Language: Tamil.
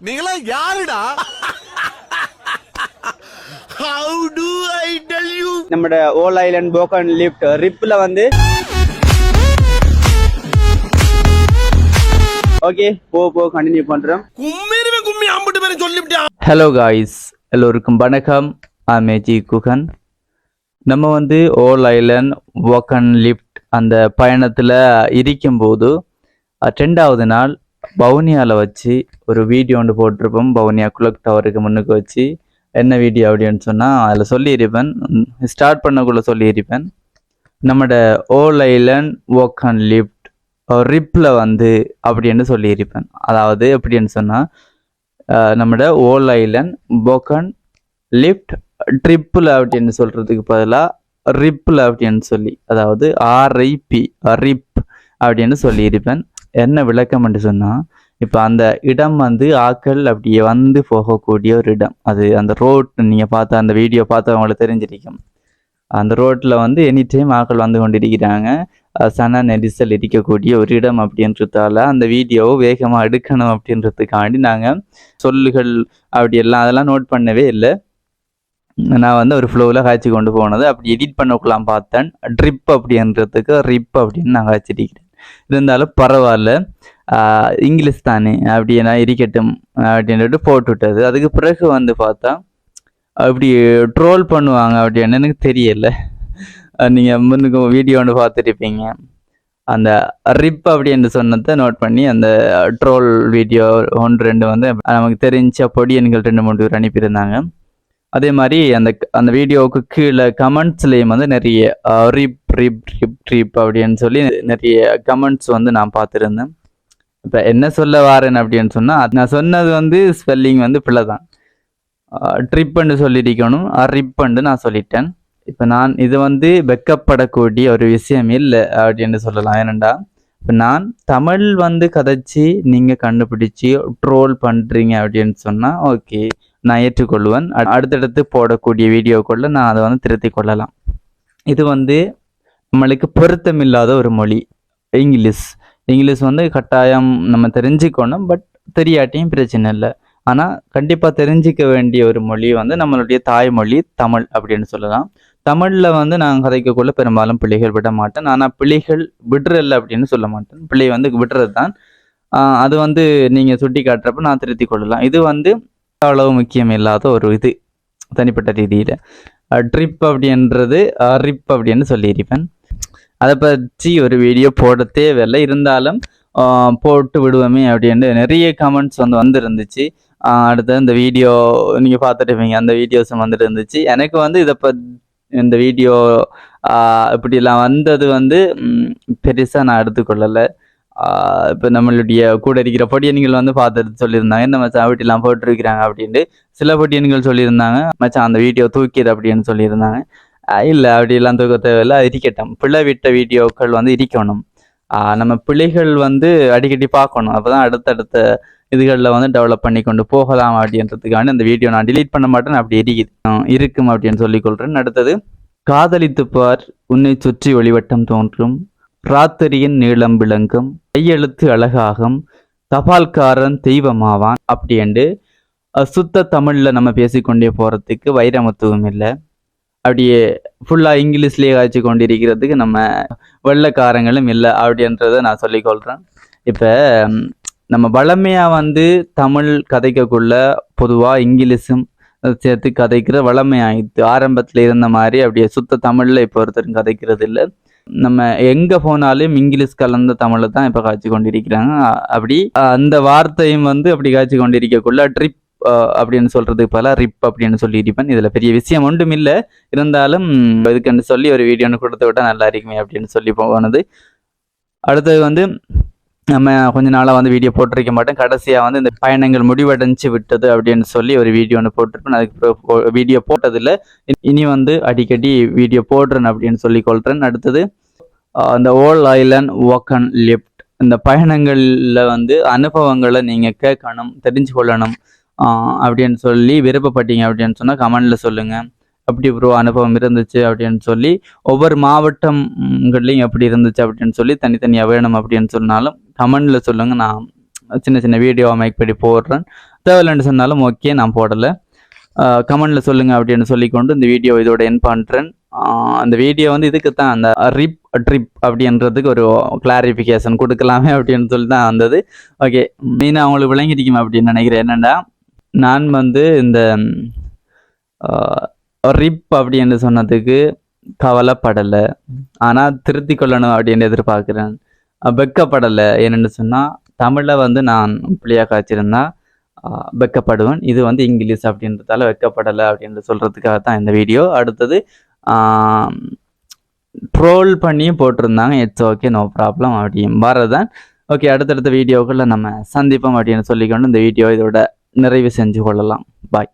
நீங்களா யாருடா? How do I tell you நம்மட ஓல் ஐலண்ட் போக்கன் லிஃப்ட் ரிப்ல வந்து ஓகே போ போ கண்டினியூ பண்றோம். கும்மிருமே கும்மி அம்பிட்டு பேரும் சொல்லிவிட்டா. ஹலோ காய்ஸ் எல்லோருக்கும் வணக்கம். ஆமேஜி குகன் நம்ம வந்து ஓல் ஐலண்ட் வாக்கன் லிஃப்ட் அந்த பயணத்தில் இருக்கும்போது ரெண்டாவது நாள் பவுனியாவில் வச்சு ஒரு வீடியோ ஒன்று போட்டிருப்போம். பவுனியா குலக் டவருக்கு முன்னுக்கு வச்சு என்ன வீடியோ அப்படின்னு சொன்னால் அதில் சொல்லியிருப்பேன். ஸ்டார்ட் பண்ணக்குள்ளே சொல்லியிருப்பேன். நம்மட ஓல் ஐலண்ட் வாக்கன் லிஃப்ட் ரிப்பில் வந்து அப்படின்னு சொல்லியிருப்பேன். அதாவது எப்படின்னு சொன்னால் நம்மட ஓல் ஐலண்ட் போக்கன் லிஃப்ட் ட்ரிப்பில் அப்படின்னு சொல்கிறதுக்கு பதிலாக ரிப்பில் அப்படின்னு சொல்லி அதாவது ஆர்ஐபி ரிப் அப்படின்னு சொல்லியிருப்பேன். என்ன விளக்கம் என்று சொன்னால் இப்போ அந்த இடம் வந்து ஆக்கள் அப்படியே வந்து போகக்கூடிய ஒரு இடம். அது அந்த ரோட் நீங்கள் பார்த்த அந்த வீடியோ பார்த்தவங்களுக்கு தெரிஞ்சிருக்கும். அந்த ரோட்டில் வந்து எனி டைம் ஆக்கள் வந்து கொண்டிருக்கிறாங்க. சன நெரிசல் இருக்கக்கூடிய ஒரு இடம் அப்படின்றதால அந்த வீடியோவை வேகமாக எடுக்கணும் அப்படின்றதுக்காண்டி நாங்கள் சொல்லுகள் அப்படி எல்லாம் அதெல்லாம் நோட் பண்ணவே இல்லை. நான் வந்து ஒரு ஃப்ளோவில் காய்ச்சி கொண்டு போனது. அப்படி எடிட் பண்ணக்குலாம் பார்த்தேன். ட்ரிப் அப்படின்றதுக்கு ரிப் அப்படின்னு நான் காய்ச்சிருக்கிறேன் இருந்தாலும் பரவாயில்ல. இங்கிலீஷ் தானே அப்படியே நான் இருக்கட்டும் அப்படின்ட்டு போட்டு விட்டது. அதுக்கு பிறகு வந்து பார்த்தா அப்படி ட்ரோல் பண்ணுவாங்க அப்படின்னு எனக்கு தெரியல. நீங்கள் முன்னுக்கு வீடியோ ஒன்று பார்த்துருப்பீங்க. அந்த ரிப் அப்படின்னு சொன்னதை நோட் பண்ணி அந்த ட்ரோல் வீடியோ ஒன்று ரெண்டு வந்து நமக்கு தெரிஞ்ச பொடியன்கள் ரெண்டு மூணு பேர் அனுப்பியிருந்தாங்க. அதே மாதிரி அந்த அந்த வீடியோவுக்கு கீழே கமெண்ட்ஸ்லேயும் வந்து நிறைய ரிப் ரிப் ரிப் ரிப் அப்படின்னு சொல்லி நிறைய கமெண்ட்ஸ் வந்து நான் பார்த்துருந்தேன். இப்போ என்ன சொல்ல வாரேன் அப்படின்னு சொன்னால் நான் சொன்னது வந்து ஸ்பெல்லிங் வந்து பிள்ளை தான். ட்ரிப்புன்னு சொல்லியிருக்கணும். ரிப்புன்னு நான் சொல்லிட்டேன். இப்போ நான் இது வந்து வெக்கப்படக்கூடிய ஒரு விஷயம் இல்லை அப்படின்னு சொல்லலாம். ஏனண்டா இப்போ நான் தமிழ் வந்து கதைச்சி நீங்கள் கண்டுபிடிச்சி ட்ரோல் பண்ணுறீங்க அப்படின்னு சொன்னால் ஓகே நான் ஏற்றுக்கொள்வேன் அடுத்தடுத்து போடக்கூடிய வீடியோக்குள்ளே நான் அதை வந்து திருத்திக் கொள்ளலாம். இது வந்து நம்மளுக்கு பொருத்தமில்லாத ஒரு மொழி இங்கிலீஷ். இங்கிலீஷ் வந்து கட்டாயம் நம்ம தெரிஞ்சுக்கணும் பட் தெரியாட்டியும் பிரச்சனை இல்லை. ஆனால் கண்டிப்பாக தெரிஞ்சிக்க வேண்டிய ஒரு மொழி வந்து நம்மளுடைய தாய்மொழி தமிழ் அப்படின்னு சொல்லலாம். தமிழில் வந்து நான் கதைக்கக்குள்ள பெரும்பாலும் பிள்ளைகள் விட மாட்டேன். ஆனால் பிள்ளைகள் விடுறல அப்படின்னு சொல்ல மாட்டேன். பிள்ளை வந்து விடுறது தான் அது வந்து நீங்கள் சுட்டி காட்டுறப்ப நான் திருத்தி கொள்ளலாம். இது வந்து அளவு முக்கியம் இல்லாத ஒரு இது தனிப்பட்ட ரீதியில். ட்ரிப் அப்படின்றது ரிப் அப்படின்னு சொல்லியிருப்பேன். அதை பற்றி ஒரு வீடியோ போட தேவையில்லை. இருந்தாலும் போட்டு விடுவோமே அப்படின்னு நிறைய கமெண்ட்ஸ் வந்து வந்துருந்துச்சு. அடுத்து இந்த வீடியோ நீங்கள் பார்த்துருப்பீங்க அந்த வீடியோஸும் வந்துட்டு இருந்துச்சு எனக்கு வந்து இதை ப இந்த வீடியோ இப்படிலாம் வந்தது வந்து பெருசாக நான் எடுத்துக்கொள்ளலை. இப்போ நம்மளுடைய கூட இருக்கிற பொடியன்கள் வந்து பார்த்துட்டு சொல்லியிருந்தாங்க. இந்த மச்சான் வீட்டிலாம் போட்டிருக்கிறாங்க அப்படின்ட்டு சில பொடியன்கள் சொல்லியிருந்தாங்க. மச்சான் அந்த வீடியோ தூக்கிது அப்படின்னு சொல்லியிருந்தாங்க. இல்லை அப்படிலாம் தூக்க தேவையில்லை. அது இருக்கட்டும். பிள்ளை விட்ட வீடியோக்கள் வந்து இருக்கணும். நம்ம பிள்ளைகள் வந்து அடிக்கடி பார்க்கணும். அப்போ தான் அடுத்தடுத்த இதுகளில் வந்து டெவலப் பண்ணி கொண்டு போகலாம் அப்படின்றதுக்காண்டி அந்த வீடியோ நான் டிலீட் பண்ண மாட்டேன். அப்படி இருக்குது. இருக்கும் அப்படின்னு சொல்லிக்கொள்கிறேன் அடுத்தது காதலித்து பார் உன்னை சுற்றி ஒளிவட்டம் தோன்றும். ராத்திரியின் நீளம் விளங்கும் கையெழுத்து அழகாகும் தபால்காரன் தெய்வமாவான் அப்படின்ட்டு சுத்த தமிழில் நம்ம பேசிக்கொண்டே போகிறதுக்கு வைரமத்துவம் இல்லை. அப்படியே ஃபுல்லாக இங்கிலீஷ்லேயே காய்ச்சி கொண்டிருக்கிறதுக்கு நம்ம வெள்ளக்காரங்களும் இல்லை அப்படின்றத நான் சொல்லிக்கொள்கிறேன் இப்போ நம்ம வளமையாக வந்து தமிழ் கதைக்கக்குள்ள பொதுவாக இங்கிலீஷும் சேர்த்து கதைக்கிற வளமையாயிடுது ஆரம்பத்தில் இருந்த மாதிரி அப்படியே சுத்த தமிழில் இப்போ ஒருத்தரும் கதைக்கிறது இல்லை நம்ம எங்க போனாலும் இங்கிலீஷ் கலந்த தமிழை தான் இப்ப காய்ச்சி கொண்டிருக்கிறாங்க. அப்படி அந்த வார்த்தையும் வந்து அப்படி காய்ச்சி கொண்டிருக்கக்குள்ள ட்ரிப் அப்படின்னு சொல்றதுக்கு பல ரிப் அப்படின்னு சொல்லியிருப்பேன் இதுல பெரிய விஷயம் ஒன்றும் இல்லை இருந்தாலும் இதுக்குன்னு சொல்லி ஒரு வீடியோன்னு கொடுத்து விட்டா நல்லா இருக்குமே அப்படின்னு சொல்லி போனது. அடுத்தது வந்து நம்ம கொஞ்ச நாளாக வந்து வீடியோ போட்டிருக்க மாட்டோம். கடைசியாக வந்து இந்த பயணங்கள் முடிவடைஞ்சு விட்டது அப்படின்னு சொல்லி ஒரு வீடியோ ஒன்று போட்டிருப்பேன். அதுக்கு வீடியோ போட்டதில்லை. இனி- வந்து அடிக்கடி வீடியோ போடுறேன் அப்படின்னு சொல்லி கொள்றேன். அடுத்தது இந்த ஓல் ஐலண்ட் வாக்கன் லிஃப்ட் இந்த பயணங்களில் வந்து அனுபவங்களை நீங்கள் கேட்கணும் தெரிஞ்சு கொள்ளணும் அப்படின்னு சொல்லி விருப்பப்பட்டீங்க அப்படின்னு சொன்னால் கமெண்டில் சொல்லுங்கள் அப்படி ப்ரோ அனுபவம் இருந்துச்சு அப்படின்னு சொல்லி ஒவ்வொரு மாவட்டங்கள்லையும் எப்படி இருந்துச்சு அப்படின்னு சொல்லி தனித்தனியாக வேணும் அப்படின்னு சொன்னாலும் கமெண்டில் சொல்லுங்கள் நான் சின்ன சின்ன வீடியோ மேக் பண்ணி போடுறேன். தேவையில்லைன்னு சொன்னாலும் ஓகே நான் போடலை. கமெண்டில் சொல்லுங்கள் அப்படின்னு சொல்லிக்கொண்டு இந்த வீடியோ இதோட என் பண்ணுறேன் அந்த வீடியோ வந்து இதுக்கு தான் அந்த ரிப் ட்ரிப் அப்படின்றதுக்கு ஒரு கிளாரிஃபிகேஷன் கொடுக்கலாமே அப்படின்னு சொல்லி தான் வந்தது. ஓகே மெயினாக அவங்களுக்கு விளங்கிருக்கும் அப்படின்னு நினைக்கிறேன். என்னென்னா நான் வந்து இந்த ரிப் அப்படின்னு சொன்னதுக்கு கவலைப்படலை. ஆனால் திருத்தி கொள்ளணும் அப்படின்னு எதிர்பார்க்குறேன். வெக்கப்படலை என்னென்னு சொன்னால் தமிழில் வந்து நான் பிள்ளையாக காய்ச்சிருந்தா வெக்கப்படுவேன் இது வந்து இங்கிலீஷ் அப்படின்றதால வெக்கப்படலை அப்படின்னு சொல்கிறதுக்காக தான் இந்த வீடியோ. அடுத்தது ட்ரோல் பண்ணியும் போட்டிருந்தாங்க. இட்ஸ் ஓகே நோ ப்ராப்ளம் அப்படியும் வரதான் ஓகே அடுத்தடுத்த வீடியோக்களில் நம்ம சந்திப்போம் அப்படின்னு சொல்லிக்கொண்டு இந்த வீடியோ இதோட நிறைவு செஞ்சு கொள்ளலாம். பாய்